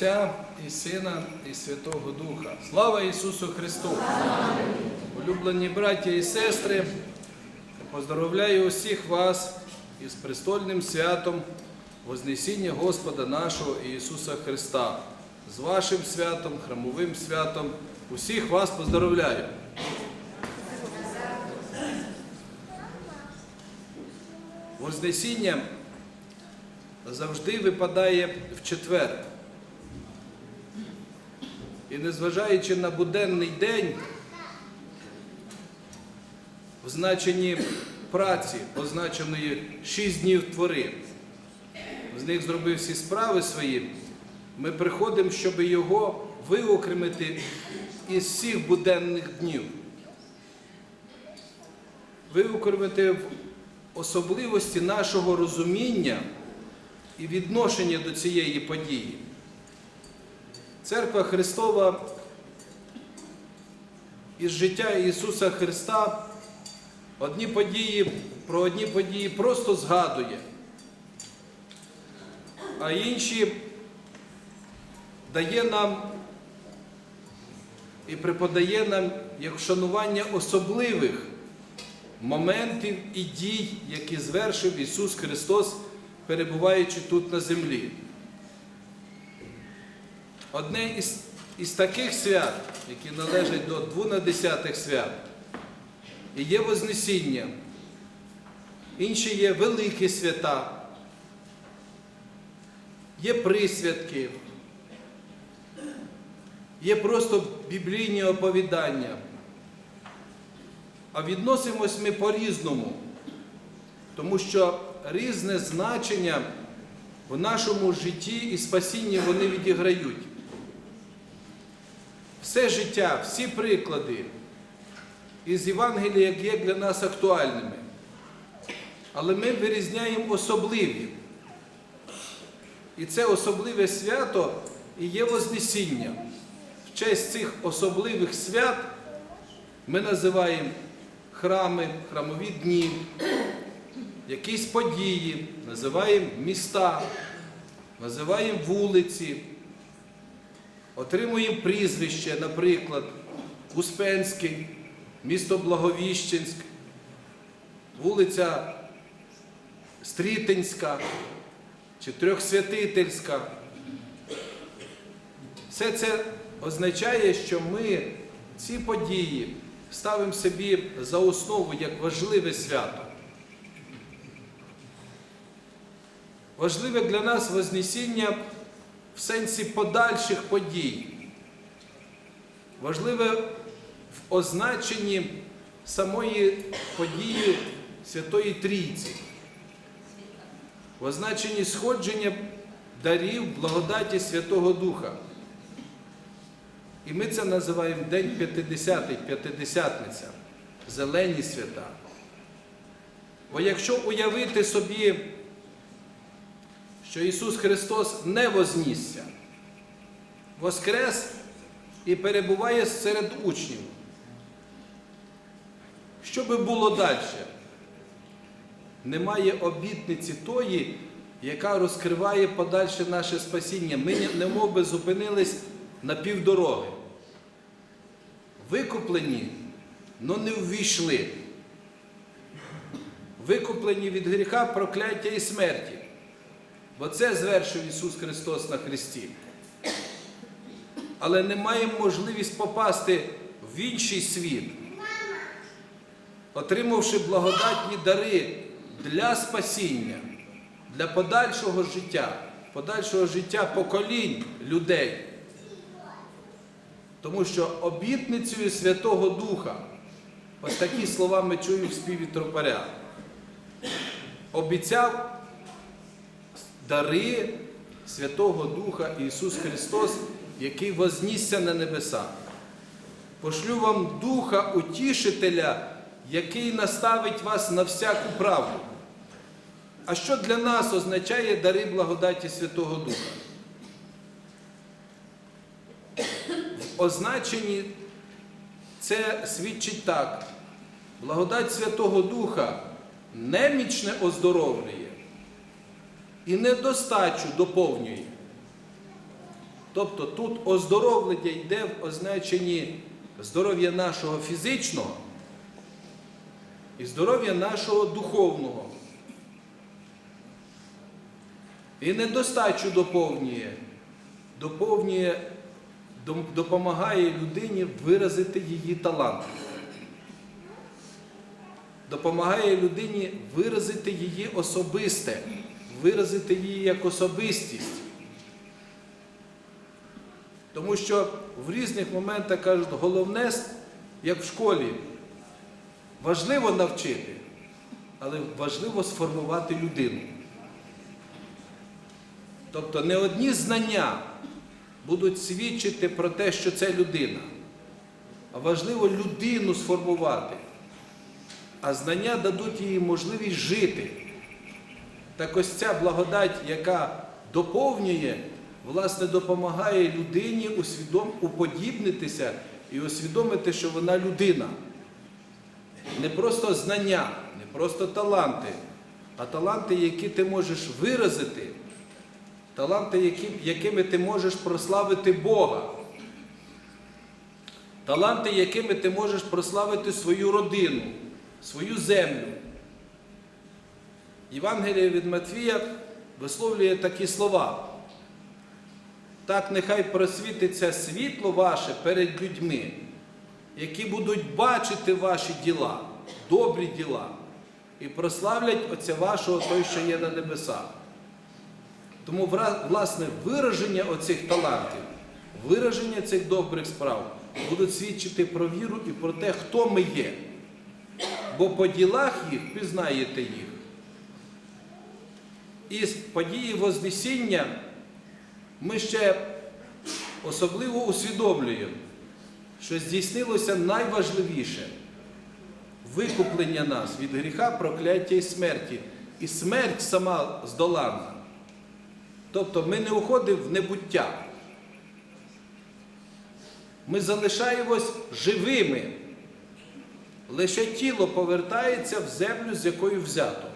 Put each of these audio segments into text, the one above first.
Отця і Сина, і Святого Духа. Слава Ісусу Христу! Улюблені браття і сестри, поздоровляю усіх вас із престольним святом Вознесіння Господа нашого Ісуса Христа. З вашим святом, храмовим святом. Усіх вас поздоровляю. Вознесіння завжди випадає в четвер. І незважаючи на буденний день, в значенні праці, позначеної 6 днів твори, з них зробив всі справи свої, ми приходимо, щоб його виокремити із всіх буденних днів. Виокремити в особливості нашого розуміння і відношення до цієї події. Церква Христова із життя Ісуса Христа одні події, про одні події просто згадує, а інші дає нам і преподає нам як вшанування особливих моментів і дій, які звершив Ісус Христос, перебуваючи тут на землі. Одне із, із таких свят, які належать до двунадесятих свят, і є Вознесіння, інші є великі свята, є присвятки, є просто біблійні оповідання. А відносимось ми по-різному, тому що різне значення в нашому житті і спасінні вони відіграють. Все життя, всі приклади із Євангелія є для нас актуальними. Але ми вирізняємо особливі. І це особливе свято і є Вознесіння. В честь цих особливих свят ми називаємо храми, храмові дні, якісь події, називаємо міста, називаємо вулиці, отримуємо прізвище, наприклад, Успенський, місто Благовіщенськ, вулиця Стрітинська чи Трьохсвятительська. Все це означає, що ми ці події ставимо собі за основу як важливе свято. Важливе для нас Вознесіння в сенсі подальших подій. Важливе в означенні самої події Святої Трійці, в означенні сходження дарів благодаті Святого Духа. І ми це називаємо День П'ятидесятий, П'ятидесятниця, зелені свята. Бо якщо уявити собі, що Ісус Христос не вознісся, воскрес і перебуває серед учнів, що би було далі? Немає обітниці тої, яка розкриває подальше наше спасіння. Ми немов би зупинились на півдороги. Викуплені, але не ввійшли. Викуплені від гріха, прокляття і смерті. Бо це звершив Ісус Христос на Христі. Але не маємо можливість попасти в інший світ, отримавши благодатні дари для спасіння, для подальшого життя, подальшого життя поколінь людей. Тому що обітницею Святого Духа, ось такі слова ми чуємо в співі тропаря, обіцяв дари Святого Духа Ісус Христос, який вознісся на небеса. Пошлю вам Духа Утішителя, який наставить вас на всяку правду. А що для нас означає дари благодаті Святого Духа? В означенні це свідчить так. Благодать Святого Духа немічне оздоровлює і недостачу доповнює. Тобто тут оздоровлення йде в означенні здоров'я нашого фізичного і здоров'я нашого духовного. І недостачу доповнює, доповнює, допомагає людині виразити її талант. Допомагає людині виразити її особисте, виразити її як особистість. Тому що в різних моментах кажуть, головне, як в школі, важливо навчити, але важливо сформувати людину. Тобто не одні знання будуть свідчити про те, що це людина, а важливо людину сформувати, а знання дадуть їй можливість жити. Так ось ця благодать, яка доповнює, власне, допомагає людині усвідом... уподібнитися і усвідомити, що вона людина. Не просто знання, не просто таланти, а таланти, які ти можеш виразити, таланти, якими ти можеш прославити Бога. Таланти, якими ти можеш прославити свою родину, свою землю. Євангеліє від Матвія висловлює такі слова. Так нехай просвітиться світло ваше перед людьми, які будуть бачити ваші діла, добрі діла, і прославлять Отця вашого той, що є на небесах. Тому, власне, вираження оцих талантів, вираження цих добрих справ будуть свідчити про віру і про те, хто ми є. Бо по ділах їх пізнаєте їх. Із події Вознесіння ми ще особливо усвідомлюємо, що здійснилося найважливіше викуплення нас від гріха, прокляття і смерті. І смерть сама здолана. Тобто ми не уходимо в небуття. Ми залишаємось живими. Лише тіло повертається в землю, з якою взято.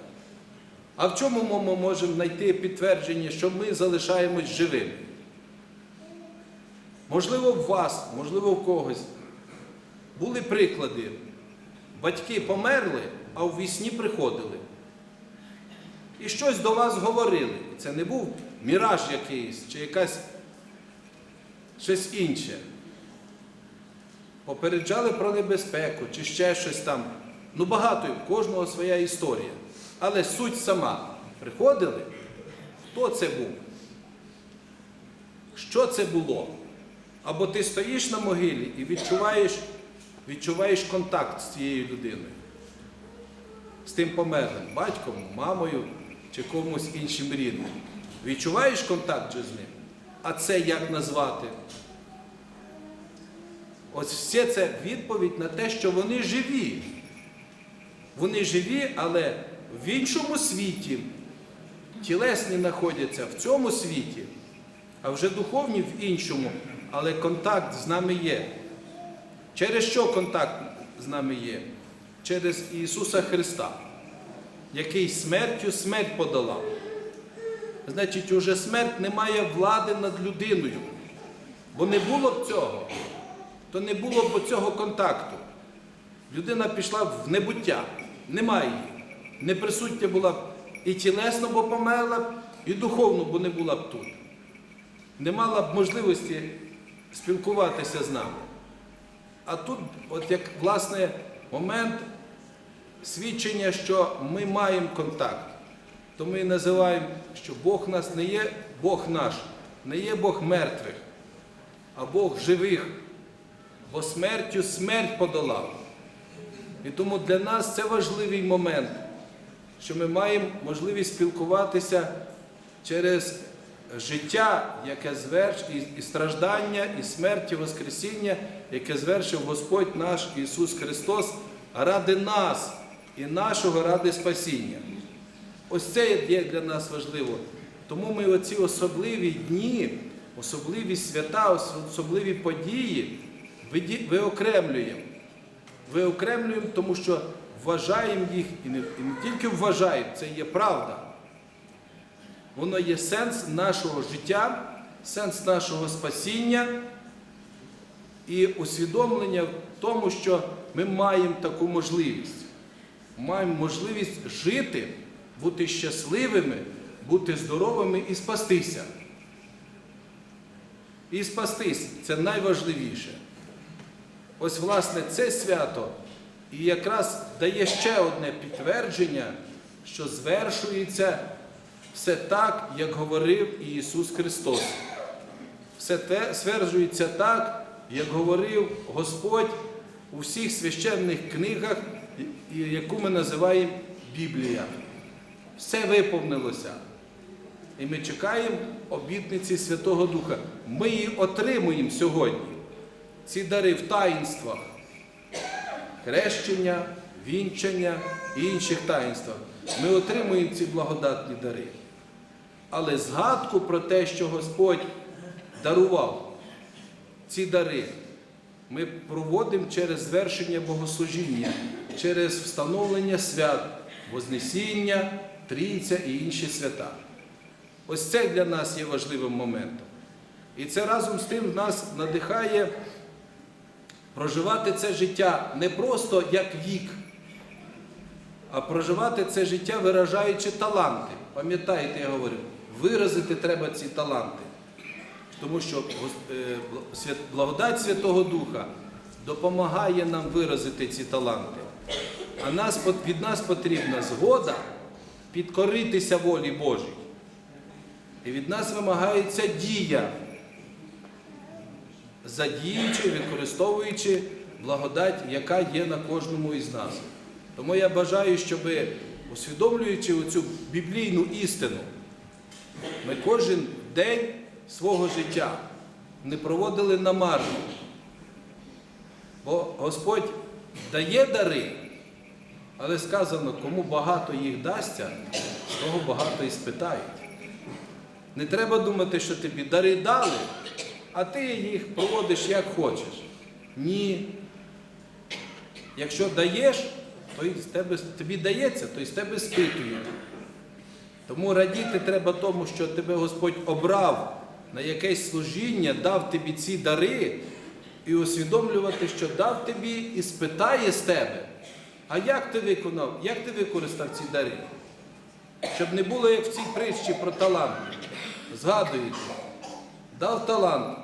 А в чому ми можемо знайти підтвердження, що ми залишаємось живими? Можливо, в вас, можливо, в когось. Були приклади. Батьки померли, а в вісні приходили. І щось до вас говорили. Це не був міраж якийсь чи якась щось інше. Попереджали про небезпеку чи ще щось там. Ну багато, в кожного своя історія. Але суть сама. Приходили, хто це був? Що це було? Або ти стоїш на могилі і відчуваєш, відчуваєш контакт з цією людиною, з тим померлим, батьком, мамою чи комусь іншим рідним. Відчуваєш контакт з ним? А це як назвати? Ось все це відповідь на те, що вони живі. Вони живі, але в іншому світі. Тілесні знаходяться в цьому світі, а вже духовні в іншому, але контакт з нами є. Через що контакт з нами є? Через Ісуса Христа, який смертю смерть подолав. Значить, уже смерть не має влади над людиною. Бо не було б цього, то не було б цього контакту. Людина пішла в небуття, немає її. Неприсутня була б і тілесно, бо померла, б, і духовно, бо не була б тут. Не мала б можливості спілкуватися з нами. А тут, от як власне, момент свідчення, що ми маємо контакт, то ми називаємо, що Бог нас не є Бог наш, не є Бог мертвих, а Бог живих, бо смертю смерть подолав. І тому для нас це важливий момент, що ми маємо можливість спілкуватися через життя, яке зверш, і, страждання, і смерть, і Воскресіння, яке звершив Господь наш Ісус Христос ради нас і нашого ради спасіння. Ось це є для нас важливо. Тому ми оці особливі дні, особливі свята, особливі події виокремлюємо. Виокремлюємо, тому що вважаємо їх і не, і не тільки вважаємо, це є правда. Воно є сенс нашого життя, сенс нашого спасіння і усвідомлення в тому, що ми маємо таку можливість. Маємо можливість жити, бути щасливими, бути здоровими і спастися. І спастись це найважливіше. Ось, власне, це свято і якраз дає ще одне підтвердження, що звершується все так, як говорив Ісус Христос. Все те стверджується так, як говорив Господь у всіх священних книгах, яку ми називаємо Біблія. Все виповнилося. І ми чекаємо обітниці Святого Духа. Ми її отримуємо сьогодні. Ці дари в таїнствах. Хрещення, вінчання і інших таїнствах. Ми отримуємо ці благодатні дари. Але згадку про те, що Господь дарував ці дари, ми проводимо через звершення богослужіння, через встановлення свят, Вознесіння, Трійця і інші свята. Ось це для нас є важливим моментом. І це разом з тим нас надихає проживати це життя не просто як вік, а проживати це життя, виражаючи таланти. Пам'ятаєте, я говорю, виразити треба ці таланти. Тому що е, благодать Святого Духа допомагає нам виразити ці таланти. А нас, від нас потрібна згода підкоритися волі Божій. І від нас вимагається дія, задіючи, використовуючи благодать, яка є на кожному із нас. Тому я бажаю, щоб, усвідомлюючи оцю біблійну істину, ми кожен день свого життя не проводили намарно. Бо Господь дає дари, але сказано, кому багато їх дасться, того багато і спитають. Не треба думати, що тобі дари дали, а ти їх проводиш як хочеш. Ні. Якщо даєш, то з тебе, тобі дається, то з тебе спитують. Тому радіти треба тому, що тебе Господь обрав на якесь служіння, дав тобі ці дари, і усвідомлювати, що дав тобі і спитає з тебе. А як ти виконав, як ти використав ці дари? Щоб не було як в цій притчі про талант. Згадуєте, дав талант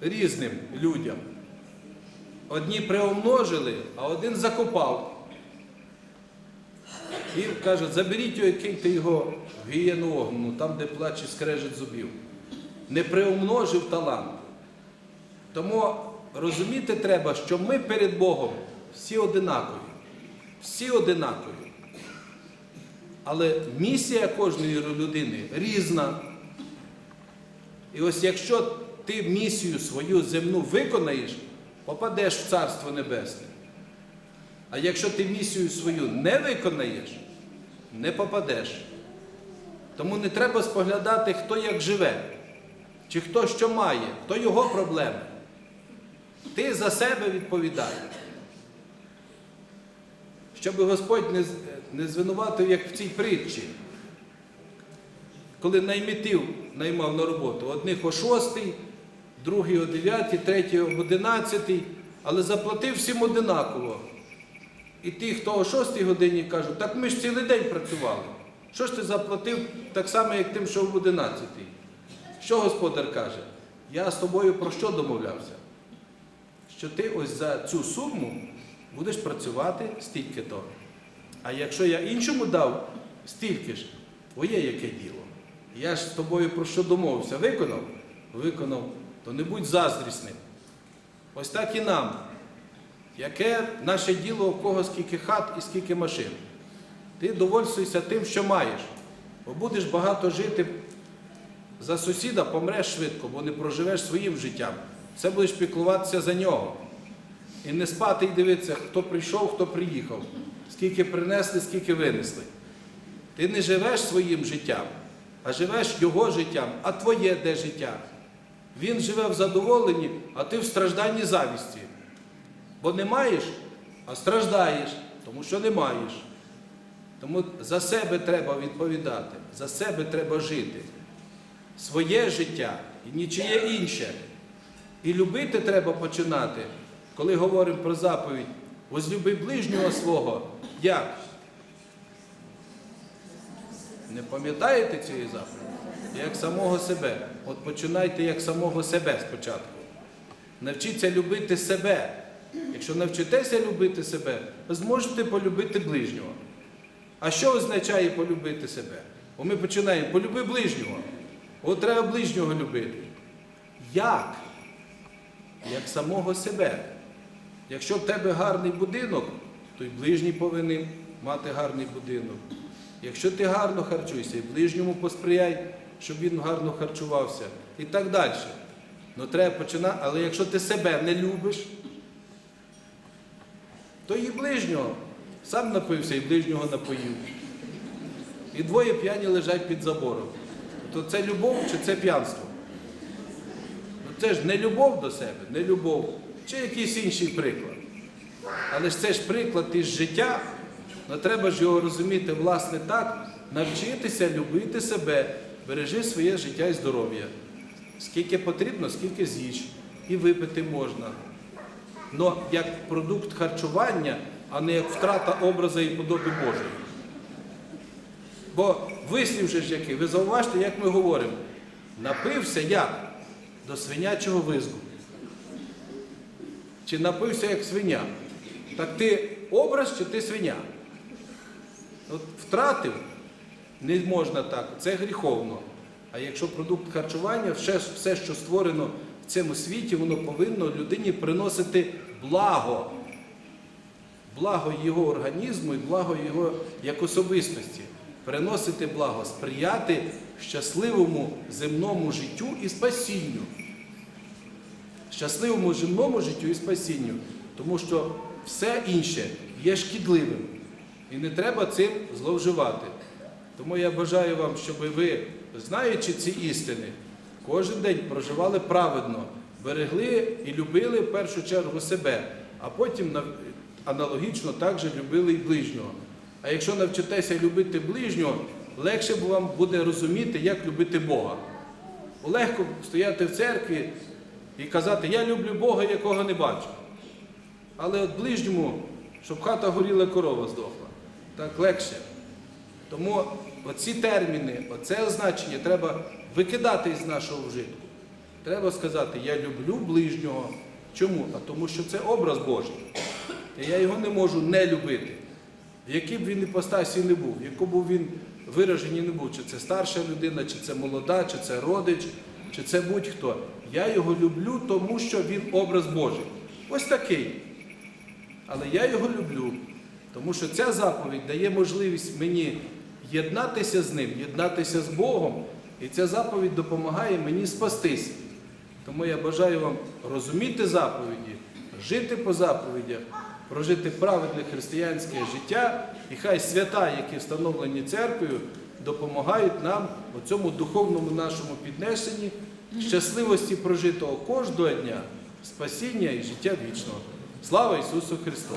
різним людям. Одні приумножили, а один закопав. І каже, заберіть його киньте його в гієну огнену, там, де плаче скрежет зубів. Не приумножив талант. Тому розуміти треба, що ми перед Богом всі одинакові. Всі одинакові. Але місія кожної людини різна. І ось якщо ти місію свою земну виконаєш, попадеш в Царство Небесне. А якщо ти місію свою не виконаєш, не попадеш. Тому не треба споглядати, хто як живе, чи хто що має, то його проблеми. Ти за себе відповідаєш. Щоб Господь не, не звинуватив, як в цій притчі, коли наймитів наймав на роботу. Одних о 6, другий о 9, третій об 11, але заплатив всім одинаково. І ті, хто о 6 годині кажуть, так ми ж цілий день працювали. Що ж ти заплатив так само, як тим, що в 11? Що господар каже? Я з тобою про що домовлявся? Що ти ось за цю суму будеш працювати стільки то. А якщо я іншому дав стільки ж, твоє яке діло? Я ж з тобою про що домовився? Виконав? Виконав, то не будь заздрісним. Ось так і нам. Яке наше діло, у кого скільки хат і скільки машин? Ти довольствуйся тим, що маєш. Бо будеш багато жити за сусіда, помреш швидко, бо не проживеш своїм життям. Все будеш піклуватися за нього. І не спати і дивитися, хто прийшов, хто приїхав, скільки принесли, скільки винесли. Ти не живеш своїм життям, а живеш його життям, а твоє де життя. Він живе в задоволенні, а ти в стражданні завісті. Бо не маєш, а страждаєш, тому що не маєш. Тому за себе треба відповідати, за себе треба жити. своє життя і нічиє інше. І любити треба починати, коли говоримо про заповідь, возлюби ближнього свого. Як? Не пам'ятаєте цієї заповіді? Як самого себе. От починайте як самого себе спочатку. Навчіться любити себе. Якщо навчитеся любити себе, ви зможете полюбити ближнього. А що означає полюбити себе? Бо ми починаємо полюби ближнього. От треба ближнього любити. Як? Як самого себе. Якщо в тебе гарний будинок, то й ближній повинен мати гарний будинок. Якщо ти гарно харчуєшся, і ближньому посприяй, щоб він гарно харчувався. І так далі. Ну треба починати, але якщо ти себе не любиш, то і ближнього. Сам напився і ближнього напоїв. І двоє п'яні лежать під забором. То це любов чи це п'янство? Ну це ж не любов до себе, не любов, чи якийсь інший приклад. Але ж це ж приклад із життя. Ну треба ж його розуміти, власне, так, навчитися любити себе, бережи своє життя і здоров'я. Скільки потрібно, скільки з'їж. І випити можна. Но як продукт харчування, а не як втрата образу і подоби Божої. Бо вислів же ж який, ви зауважте, як ми говоримо, напився як? До свинячого визгу. Чи напився як свиня? Так ти образ чи ти свиня? От втратив, не можна так, це гріховно. А якщо продукт харчування, все, що створено в цьому світі, воно повинно людині приносити благо. Благо його організму і благо його як особистості. Приносити благо, сприяти щасливому земному життю і спасінню. Щасливому земному життю і спасінню. Тому що все інше є шкідливим. І не треба цим зловживати. Тому я бажаю вам, щоб ви, знаючи ці істини, кожен день проживали праведно, берегли і любили в першу чергу себе, а потім аналогічно також любили і ближнього. А якщо навчитеся любити ближнього, легше вам буде розуміти, як любити Бога. Легко стояти в церкві і казати, я люблю Бога, якого не бачу. Але от ближньому, щоб хата горіла, корова здохла. Так легше. Тому оці терміни, оце значення треба викидати із нашого вжитку. Треба сказати, я люблю ближнього. Чому? А тому що це образ Божий. І я його не можу не любити. В якій б він іпостасі не був, в б він вираженні не був, чи це старша людина, чи це молода, чи це родич, чи це будь-хто. Я його люблю, тому що він образ Божий. Ось такий. Але я його люблю, тому що ця заповідь дає можливість мені єднатися з ним, єднатися з Богом, і ця заповідь допомагає мені спастись. Тому я бажаю вам розуміти заповіді, жити по заповідях, прожити праведне християнське життя, і хай свята, які встановлені церквою, допомагають нам у цьому духовному нашому піднесенні, щасливості прожитого кожного дня, спасіння і життя вічного. Слава Ісусу Христу!